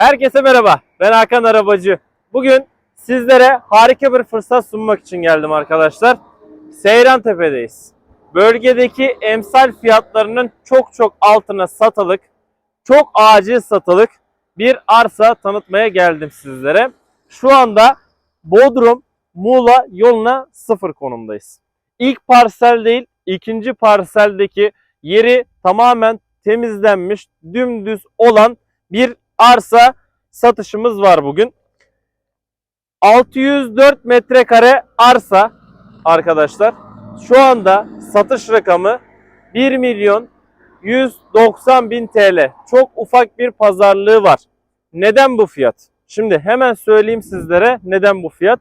Herkese merhaba. Ben Hakan Arabacı. Bugün sizlere harika bir fırsat sunmak için geldim arkadaşlar. Seyran Tepe'deyiz. Bölgedeki emsal fiyatlarının çok çok altına satılık, çok acil satılık bir arsa tanıtmaya geldim sizlere. Şu anda Bodrum Muğla yoluna sıfır konumdayız. İlk parsel değil, ikinci parseldeki yeri tamamen temizlenmiş, dümdüz olan bir arsa satışımız var bugün. 604 metrekare arsa arkadaşlar. Şu anda satış rakamı 1 milyon 190 bin TL. Çok ufak bir pazarlığı var. Neden bu fiyat? Şimdi hemen söyleyeyim sizlere neden bu fiyat.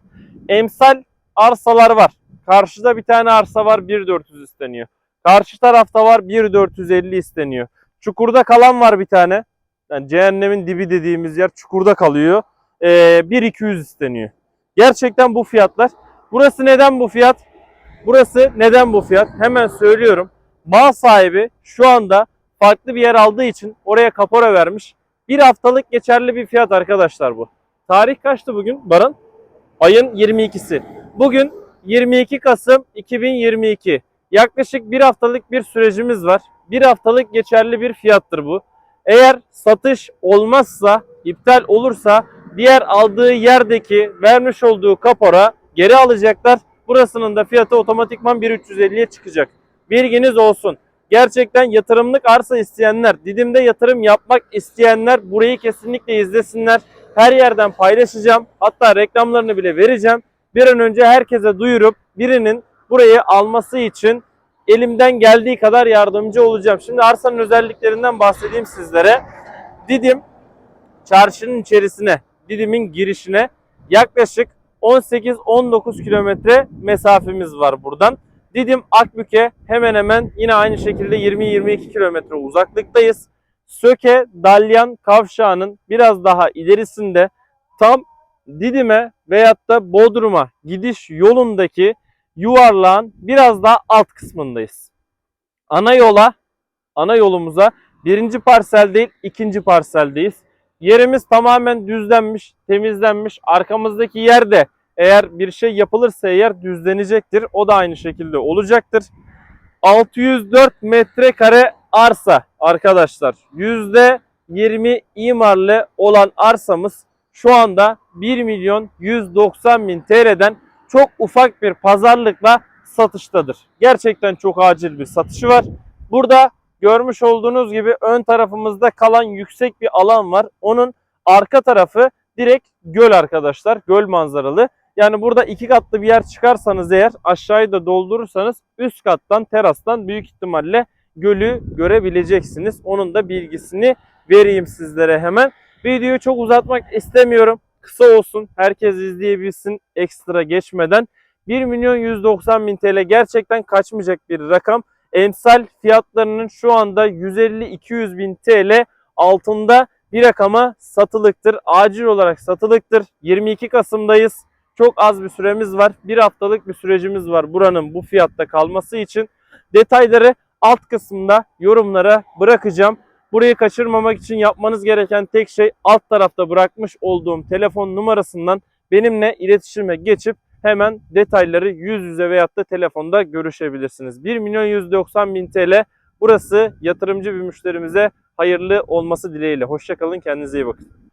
Emsal arsalar var. Karşıda bir tane arsa var 1.400 isteniyor. Karşı tarafta var 1.450 isteniyor. Çukurda kalan var bir tane. Yani cehennemin dibi dediğimiz yer çukurda kalıyor. Ee, 1.200 isteniyor. Gerçekten bu fiyatlar. Burası neden bu fiyat? Burası neden bu fiyat? Hemen söylüyorum. Mal sahibi şu anda farklı bir yer aldığı için oraya kapora vermiş. Bir haftalık geçerli bir fiyat arkadaşlar bu. Tarih kaçtı bugün Baran? Ayın 22'si. Bugün 22 Kasım 2022. Yaklaşık bir haftalık bir sürecimiz var. Bir haftalık geçerli bir fiyattır bu. Eğer satış olmazsa, iptal olursa diğer aldığı yerdeki vermiş olduğu kapora geri alacaklar. Burasının da fiyatı otomatikman 1350'ye çıkacak. Bilginiz olsun. Gerçekten yatırımlık arsa isteyenler, Didim'de yatırım yapmak isteyenler burayı kesinlikle izlesinler. Her yerden paylaşacağım. Hatta reklamlarını bile vereceğim. Bir an önce herkese duyurup birinin burayı alması için elimden geldiği kadar yardımcı olacağım. Şimdi arsanın özelliklerinden bahsedeyim sizlere. Didim çarşının içerisine, Didim'in girişine yaklaşık 18-19 kilometre mesafemiz var buradan. Didim Akbük'e hemen hemen yine aynı şekilde 20-22 kilometre uzaklıktayız. Söke Dalyan kavşağının biraz daha ilerisinde tam Didim'e veyahut da Bodrum'a gidiş yolundaki yuvarlağın biraz daha alt kısmındayız. Ana yola, ana yolumuza birinci parsel değil ikinci parseldeyiz. Yerimiz tamamen düzlenmiş, temizlenmiş. Arkamızdaki yerde eğer bir şey yapılırsa eğer düzlenecektir. O da aynı şekilde olacaktır. 604 metrekare arsa arkadaşlar. %20 imarlı olan arsamız şu anda 1 milyon 190 bin TL'den çok ufak bir pazarlıkla satıştadır. Gerçekten çok acil bir satışı var. Burada görmüş olduğunuz gibi ön tarafımızda kalan yüksek bir alan var. Onun arka tarafı direkt göl arkadaşlar. Göl manzaralı. Yani burada iki katlı bir yer çıkarsanız eğer aşağıyı da doldurursanız üst kattan terastan büyük ihtimalle gölü görebileceksiniz. Onun da bilgisini vereyim sizlere hemen. Videoyu çok uzatmak istemiyorum. Kısa olsun. Herkes izleyebilsin ekstra geçmeden. 1 milyon 190 bin TL gerçekten kaçmayacak bir rakam. Emsal fiyatlarının şu anda 150-200 bin TL altında bir rakama satılıktır. Acil olarak satılıktır. 22 Kasım'dayız. Çok az bir süremiz var. Bir haftalık bir sürecimiz var buranın bu fiyatta kalması için. Detayları alt kısımda yorumlara bırakacağım. Burayı kaçırmamak için yapmanız gereken tek şey alt tarafta bırakmış olduğum telefon numarasından benimle iletişime geçip hemen detayları yüz yüze veyahut da telefonda görüşebilirsiniz. 1 milyon 190 bin TL burası yatırımcı bir müşterimize hayırlı olması dileğiyle. Hoşçakalın kendinize iyi bakın.